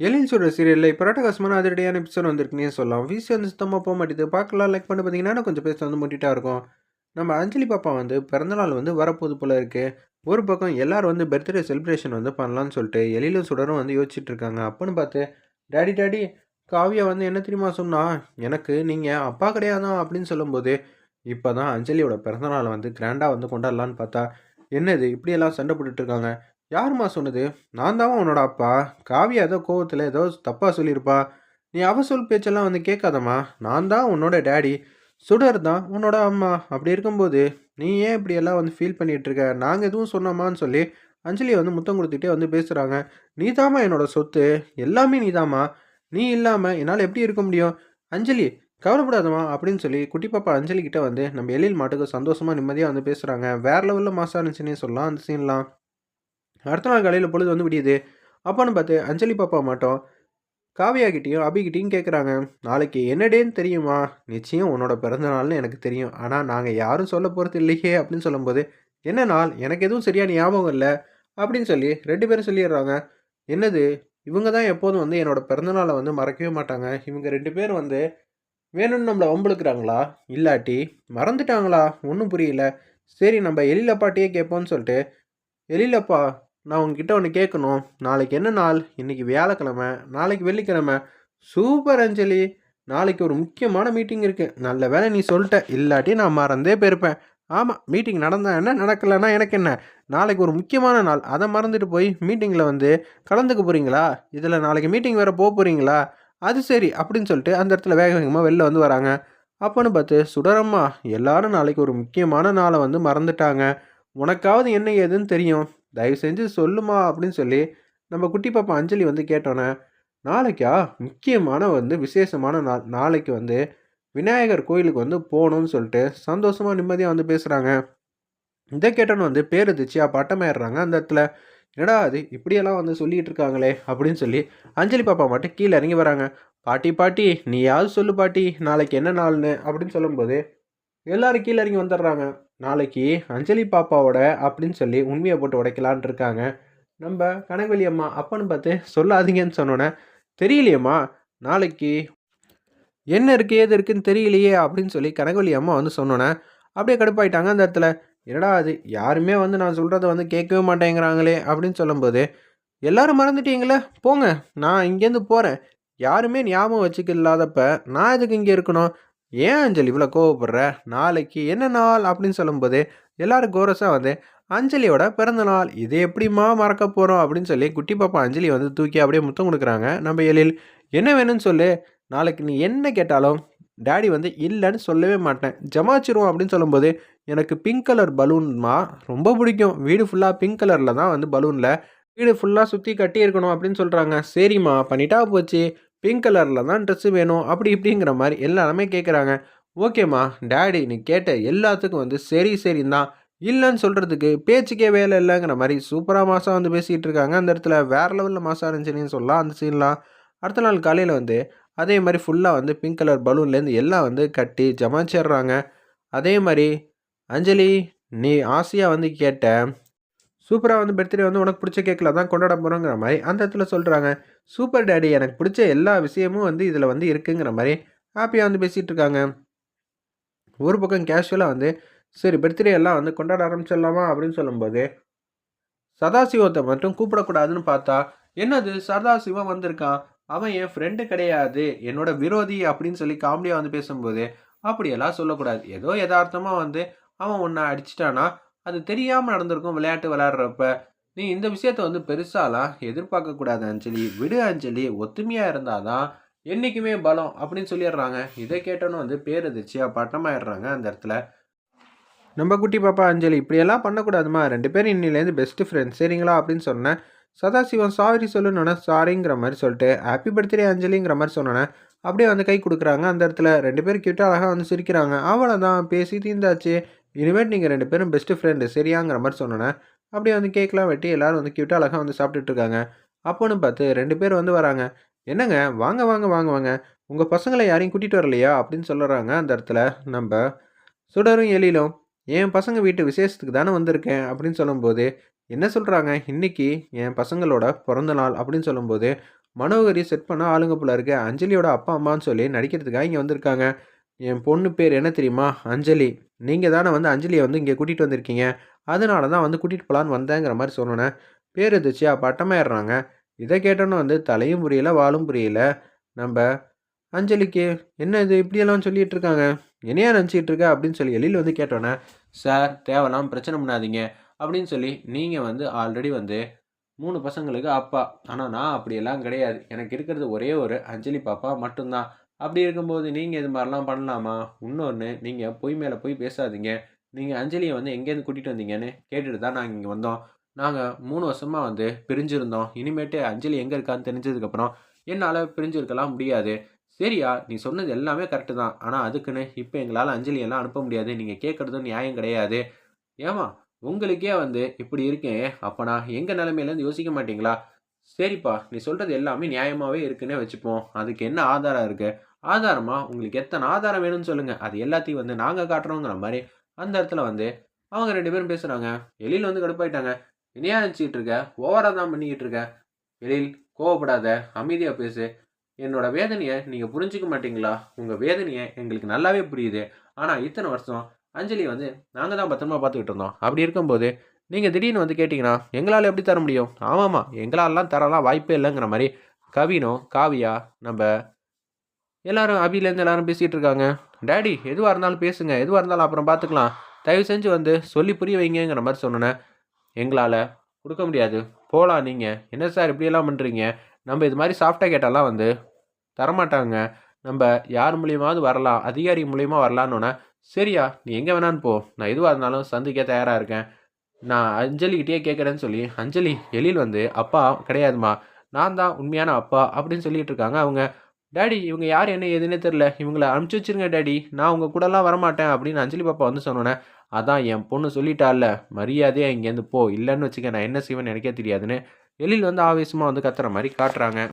எழில் சொல்கிற சீரியலில் இப்போ ராட்டகாசமான அதிரடியான எபிசோட் வந்திருக்குன்னே சொல்லலாம். வீசி வந்து சுத்தமாக போக மாட்டேது. பார்க்கலாம் லைக் பண்ணி பார்த்தீங்கன்னா கொஞ்சம் பேச வந்து முட்டிட்டா இருக்கும். நம்ம அஞ்சலி பாப்பா வந்து பிறந்தநாள் வந்து வரப்போது போல் இருக்குது ஒரு பக்கம் எல்லாரும் வந்து பர்த்டே செலிப்ரேஷன் வந்து பண்ணலான்னு சொல்லிட்டு எழிலும் சுடரும் வந்து யோசிச்சுட்டு இருக்காங்க. அப்போன்னு பார்த்து டேடி டேடி காவியா வந்து என்ன தெரியுமா சொன்னால் எனக்கு நீங்கள் அப்பா கிடையாதான் அப்படின்னு சொல்லும்போது இப்போ தான் அஞ்சலியோட பிறந்தநாளை வந்து கிராண்டாக வந்து கொண்டாடலான்னு பார்த்தா என்னது இப்படியெல்லாம் சண்டை போட்டுட்ருக்காங்க யாருமா யாரும்மா சொன்னது? நான் தான் உன்னோட அப்பா. காவியா ஏதோ கோவத்தில் ஏதோ தப்பாக சொல்லியிருப்பா. நீ அவ சொல் பேச்செல்லாம் வந்து கேட்காதம்மா. நான் தான் உன்னோட டேடி. சுடர் தான் உன்னோட அம்மா. அப்படி இருக்கும்போது நீ ஏன் இப்படி எல்லாம் வந்து ஃபீல் பண்ணிகிட்டு இருக்க நாங்கள் எதுவும் சொன்னோமான்னு சொல்லி அஞ்சலியை வந்து முத்தம் கொடுத்துட்டே வந்து பேசுகிறாங்க நீ தாம்மா என்னோட சொத்து. எல்லாமே நீ தாம்மா. நீ இல்லாமல் என்னால் எப்படி இருக்க முடியும்? அஞ்சலி கவலைப்படாதம்மா அப்படின்னு சொல்லி குட்டி பாப்பா அஞ்சலி கிட்ட வந்து நம்ம எழில் மாட்டுக்கு சந்தோஷமாக நிம்மதியாக வந்து பேசுகிறாங்க வேற லெவலில் மாசா இருந்துச்சுன்னே சொல்லலாம் அந்த சீன்லாம் அடுத்த நாள் காலையில் பொழுது வந்து விடியுது. அப்பான்னு பார்த்து அஞ்சலி பாப்பா மாட்டோம். காவியாகிட்டேயும் அபிகிட்டையும் கேட்குறாங்க நாளைக்கு என்னடேன்னு தெரியுமா? நிச்சயம் உன்னோட பிறந்த நாள்னு எனக்கு தெரியும். ஆனால் நாங்கள் யாரும் சொல்ல போகிறது இல்லையே அப்படின்னு சொல்லும்போது என்ன நாள்? எனக்கு எதுவும் சரியான ஞாபகம் இல்லை அப்படின்னு சொல்லி ரெண்டு பேரும் சொல்லிடுறாங்க. என்னது? இவங்க தான் எப்போதும் வந்து என்னோட பிறந்தநாளை வந்து மறக்கவே மாட்டாங்க. இவங்க ரெண்டு பேரும் வந்து வேணும்னு நம்மளை வம்புழுக்கிறாங்களா? இல்லாட்டி மறந்துட்டாங்களா? ஒன்றும் புரியல. சரி நம்ம எழிலப்பாட்டியே கேட்போம்னு சொல்லிட்டு எழிலப்பா நான் உங்ககிட்ட ஒன்று கேட்கணும். நாளைக்கு என்ன நாள்? இன்னைக்கு வியாழக்கிழமை நாளைக்கு வெள்ளிக்கிழமை. சூப்பர் அஞ்சலி. நாளைக்கு ஒரு முக்கியமான மீட்டிங் இருக்குது நல்ல வேளை நீ சொல்லிட்ட. இல்லாட்டி நான் மறந்தே போயிருப்பேன். ஆமாம் மீட்டிங் நடந்தா என்ன? நடக்கலைன்னா எனக்கு என்ன? நாளைக்கு ஒரு முக்கியமான நாள். அதை மறந்துட்டு போய் மீட்டிங்கில் வந்து கலந்துக்க போகிறீங்களா இதில் நாளைக்கு மீட்டிங் வேறு போக போகிறீங்களா அது சரி அப்படின்னு சொல்லிட்டு அந்த இடத்துல வேக வேகமாக வெளில வந்து வராங்க. அப்போன்னு பார்த்து சுடரம்மா எல்லாரும் நாளைக்கு ஒரு முக்கியமான நாளை வந்து மறந்துட்டாங்க. உனக்காவது என்ன ஏதுன்னு தெரியும். தயவு செஞ்சு சொல்லுமா அப்படின்னு சொல்லி நம்ம குட்டி பாப்பா அஞ்சலி வந்து கேட்டோன்னே நாளைக்கா முக்கியமான வந்து விசேஷமான நாள் நாளைக்கு வந்து விநாயகர் கோயிலுக்கு வந்து போகணும்னு சொல்லிட்டு சந்தோஷமாக நிம்மதியாக வந்து பேசுகிறாங்க இதை கேட்டோன்னு வந்து பேர் திச்சியா பட்டமாயிடுறாங்க அந்த இடத்துல என்னடா அது இப்படியெல்லாம் வந்து சொல்லிகிட்டு இருக்காங்களே? அப்படின்னு சொல்லி அஞ்சலி பாப்பா மட்டும் கீழே இறங்கி வராங்க. பாட்டி பாட்டி நீயாவது சொல்லு பாட்டி நாளைக்கு என்ன நாள்னு? அப்படின்னு சொல்லும்போது எல்லோரும் கீழே இறங்கி வந்துடுறாங்க. நாளைக்கு அஞ்சலி பாப்பாவோட அப்படின்னு சொல்லி உண்மையை போட்டு உடைக்கலான் இருக்காங்க. நம்ம கனகவெளி அம்மா அப்பன்னு பார்த்து சொல்லாதீங்கன்னு சொன்னோன்னே தெரியலையம்மா நாளைக்கு என்ன இருக்குது ஏது இருக்குன்னு தெரியலையே அப்படின்னு சொல்லி கனகவெளி அம்மா வந்து சொன்னோன்னே அப்படியே கடுப்பாயிட்டாங்க அந்த இடத்துல. என்னடா அது யாருமே வந்து நான் சொல்கிறத வந்து கேட்கவே மாட்டேங்கிறாங்களே அப்படின்னு சொல்லும்போது எல்லாரும் மறந்துட்டீங்களே போங்க நான் இங்கேருந்து போகிறேன் யாருமே ஞாபகம் வச்சுக்க இல்லாதப்ப நான் எதுக்கு இங்கே இருக்கணும்? ஏன் அஞ்சலி இவ்வளோ கோவப்படுற? நாளைக்கு என்ன நாள் அப்படின்னு சொல்லும்போது எல்லாரும் கோரஸாக வந்து அஞ்சலியோட பிறந்த நாள் இது எப்படிம்மா மறக்க போகிறோம் அப்படின்னு சொல்லி குட்டி பாப்பா அஞ்சலி வந்து தூக்கி அப்படியே முத்தம் கொடுக்குறாங்க. நம்ம எழில் என்ன வேணும்னு சொல்லு. நாளைக்கு நீ என்ன கேட்டாலும் டேடி வந்து இல்லைன்னு சொல்லவே மாட்டேன். ஜமாச்சிருவோம் அப்படின்னு சொல்லும்போது எனக்கு பிங்க் கலர் பலூன்மா ரொம்ப பிடிக்கும். வீடு ஃபுல்லாக பிங்க் கலரில் தான் வந்து பலூனில் வீடு ஃபுல்லாக சுற்றி கட்டி இருக்கணும் அப்படின்னு சொல்கிறாங்க சரிம்மா பண்ணிட்டா போச்சு. பிங்க் கலரில் தான் ட்ரெஸ்ஸு வேணும் அப்படி இப்படிங்கிற மாதிரி எல்லாருமே கேட்குறாங்க ஓகேம்மா டேடி நீ கேட்ட எல்லாத்துக்கும் வந்து சரி சரி தான் இல்லைன்னு சொல்கிறதுக்கு பேச்சுக்கே வேலை இல்லைங்கிற மாதிரி சூப்பராக மாதம் வந்து பேசிகிட்டு இருக்காங்க. அந்த இடத்துல வேறு லெவலில் மாதம் இருந்துச்சுன்னு சொல்லலாம் அந்த சீன்லாம் அடுத்த நாள் காலையில் வந்து அதே மாதிரி ஃபுல்லாக வந்து பிங்க் கலர் பலூன்லேருந்து எல்லாம் வந்து கட்டி ஜமாச்சிடுறாங்க. அதே மாதிரி அஞ்சலி நீ ஆசையாக வந்து கேட்ட சூப்பராக வந்து பர்த்டே வந்து உனக்கு பிடிச்ச கேக்கில் தான் கொண்டாட போகிறோங்கிற மாதிரி அந்த இடத்துல சொல்கிறாங்க சூப்பர் டேடி எனக்கு பிடிச்ச எல்லா விஷயமும் வந்து இதில் வந்து இருக்குங்கிற மாதிரி ஹாப்பியாக வந்து பேசிகிட்டு இருக்காங்க. ஒரு பக்கம் கேஷுவலாக வந்து சரி பர்த்டே எல்லாம் வந்து கொண்டாட ஆரம்பிச்சிடலாமா? அப்படின்னு சொல்லும்போது சதாசிவத்தை மட்டும் கூப்பிடக்கூடாதுன்னு பார்த்தா என்னது சதாசிவம் வந்திருக்கான் அவன் என் ஃப்ரெண்டு கிடையாது என்னோட விரோதி அப்படின்னு சொல்லி காமெடியாக வந்து பேசும்போது அப்படியெல்லாம் சொல்லக்கூடாது. ஏதோ யதார்த்தமாக வந்து அவன் ஒன்றை அடிச்சிட்டானா? அது தெரியாமல் நடந்திருக்கும் விளையாட்டு விளையாடுறப்ப நீ இந்த விஷயத்த வந்து பெருசாலாம் எதிர்பார்க்கக்கூடாது அஞ்சலி. விடு அஞ்சலி ஒத்துமையாக இருந்தாதான் என்றைக்குமே பலம் அப்படின்னு சொல்லிடுறாங்க. இதை கேட்டோன்னு வந்து பேரதிர்ச்சியாக பட்டமாயிடுறாங்க அந்த இடத்துல. நம்ம குட்டி பாப்பா அஞ்சலி இப்படியெல்லாம் பண்ணக்கூடாதுமா? ரெண்டு பேரும் இன்னிலேருந்து பெஸ்ட்டு ஃப்ரெண்ட்ஸ் சரிங்களா? அப்படின்னு சொன்னேன். சதாசிவம் சாரி சொல்லணுன்னா சாரிங்கிற மாதிரி சொல்லிட்டு ஹாப்பி பர்த்டே அஞ்சலிங்கிற மாதிரி சொன்னோன்னே அப்படியே வந்து கை கொடுக்குறாங்க அந்த இடத்துல. ரெண்டு பேரும் கிட்ட அழகாக வந்து சிரிக்கிறாங்க. அவ்வளோதான் பேசி தீர்ந்தாச்சு. இனிமேல் நீங்கள் ரெண்டு பேரும் பெஸ்ட்டு ஃப்ரெண்டு சரியாங்கிற மாதிரி சொன்னோன்னே அப்படியே வந்து கேக்லாம் வெட்டி எல்லோரும் வந்து கியூட்டாக அழகாக வந்து சாப்பிட்டுட்டு இருக்காங்க. அப்போன்னு பார்த்து ரெண்டு பேர் வந்து வராங்க. என்னங்க? வாங்க வாங்க வாங்க வாங்க. உங்கள் பசங்களை யாரையும் கூட்டிகிட்டு வரலையா? அப்படின்னு சொல்லுறாங்க அந்த இடத்துல நம்ம சுடரும் எழிலும். என் பசங்க வீட்டு விசேஷத்துக்கு தானே வந்திருக்கேன் அப்படின்னு சொல்லும்போது என்ன சொல்கிறாங்க இன்றைக்கி என் பசங்களோட பிறந்த நாள் அப்படின்னு சொல்லும்போது மனோகரி செட் பண்ண ஆளுங்க போல இருக்கு. அஞ்சலியோட அப்பா அம்மான்னு சொல்லி நடிக்கிறதுக்காக இங்கே வந்திருக்காங்க. என் பொண்ணு பேர் என்ன தெரியுமா? அஞ்சலி. நீங்கள் தானே வந்து அஞ்சலியை வந்து இங்கே கூட்டிகிட்டு வந்திருக்கீங்க. அதனால தான் வந்து கூட்டிகிட்டு போகலான்னு வந்தேங்கிற மாதிரி சொன்னோன்னே பேர் எதிர்ச்சியா பட்டமாயிடுறாங்க இதை கேட்டோன்னு வந்து தலையும் புரியல வாலும் புரியல. நம்ம அஞ்சலிக்கு என்ன இது இப்படியெல்லாம் சொல்லிகிட்டு இருக்காங்க? என்னையா நினச்சிட்டு இருக்க? அப்படின்னு சொல்லி எழில் வந்து கேட்டோன்னே சார் தேவலாம் பிரச்சனை பண்ணாதீங்க. அப்படின்னு சொல்லி நீங்கள் வந்து ஆல்ரெடி வந்து மூணு பசங்களுக்கு அப்பா. ஆனால் நான் அப்படியெல்லாம் கிடையாது. எனக்கு இருக்கிறது ஒரே ஒரு அஞ்சலி பாப்பா மட்டும்தான். அப்படி இருக்கும்போது நீங்கள் இது மாதிரிலாம் பண்ணலாமா? இன்னொன்று நீங்கள் பொய் மேலே போய் பேசாதீங்க. நீங்கள் அஞ்சலியை வந்து எங்கேருந்து கூட்டிகிட்டு வந்தீங்கன்னு கேட்டுட்டு தான் நாங்கள் இங்கே வந்தோம். நாங்கள் மூணு வருஷமாக வந்து பிரிஞ்சிருந்தோம். இனிமேட்டு அஞ்சலி எங்கே இருக்கான்னு தெரிஞ்சதுக்கப்புறம் என்னால் பிரிஞ்சிருக்கலாம் முடியாது. சரியா நீ சொன்னது எல்லாமே கரெக்டு தான். ஆனால் அதுக்குன்னு இப்போ எங்களால் அஞ்சலியெல்லாம் அனுப்ப முடியாது. நீங்கள் கேட்குறதும் நியாயம் கிடையாது. ஏமா உங்களுக்கே வந்து இப்படி இருக்கேன் அப்போ நான் எங்கள் நிலமையிலேருந்து யோசிக்க மாட்டீங்களா? சரிப்பா நீ சொல்கிறது எல்லாமே நியாயமாகவே இருக்குன்னே வச்சுப்போம். அதுக்கு என்ன ஆதாரம் இருக்குது ஆதாரமாக உங்களுக்கு எத்தனை ஆதாரம் வேணும்னு சொல்லுங்கள் அது எல்லாத்தையும் வந்து நாங்கள் காட்டுறோங்கிற மாதிரி அந்த இடத்துல வந்து அவங்க ரெண்டு பேரும் பேசுகிறாங்க எழில் வந்து கடுப்பாயிட்டாங்க. இனியா நினச்சிக்கிட்டு இருக்க? ஓவராக தான் பண்ணிக்கிட்டு இருக்க? எழில் கோவப்படாத. அமைதியாக பேசு. என்னோட வேதனையை நீங்கள் புரிஞ்சிக்க மாட்டீங்களா? உங்கள் வேதனையை எங்களுக்கு நல்லாவே புரியுது. ஆனால் இத்தனை வருஷம் அஞ்சலி வந்து நாங்கள் தான் பத்திரமா பார்த்துக்கிட்டு இருந்தோம். அப்படி இருக்கும்போது நீங்கள் திடீர்னு வந்து கேட்டிங்கன்னா எங்களால் எப்படி தர முடியும்? ஆமாம்மா எங்களாலலாம் தரலாம் வாய்ப்பே இல்லைங்கிற மாதிரி கவினோ காவியா நம்ம எல்லாரும் அபிலேருந்து எல்லாரும் பேசிகிட்டு இருக்காங்க. டேடி எதுவாக இருந்தாலும் பேசுங்க எதுவாக இருந்தாலும் அப்புறம் பார்த்துக்கலாம் தயவு செஞ்சு வந்து சொல்லி புரிய வைங்கங்கிற மாதிரி சொன்னேன் எங்களால் கொடுக்க முடியாது. போகலாம் நீங்கள் என்ன சார் இப்படியெல்லாம் பண்ணுறீங்க நம்ம இது மாதிரி சாஃப்டாக கேட்டாலாம் வந்து தரமாட்டாங்க. நம்ம யார் மூலியமாவது வரலாம் அதிகாரி மூலியமாக வரலான்னு சரியா நீ எங்கே வேணான்னு போ. நான் எதுவாக இருந்தாலும் சந்திக்க தயாராக இருக்கேன். நான் அஞ்சலிக்கிட்டே கேட்குறேன்னு சொல்லி அஞ்சலி எழில் வந்து அப்பா கிடையாதுமா. நான் தான் உண்மையான அப்பா அப்படின்னு சொல்லிட்டு இருக்காங்க அவங்க. டேடி இவங்க யார் என்ன ஏதுன்னே தெரில இவங்களை அனுப்பிச்சி வச்சிருங்க டேடி. நான் உங்கள் கூடலாம் வரமாட்டேன் அப்படின்னு அஞ்சலி பாப்பா வந்து சொன்னோன்னே அதான் என் பொண்ணு சொல்லிட்டால மரியாதையாக இங்கேருந்து போ. இல்லைன்னு வச்சுக்க நான் என்ன செய்வேன்னு எனக்கே தெரியாதுன்னு எழில் வந்து ஆவேசமாக வந்து கத்துற மாதிரி காட்டுறாங்க.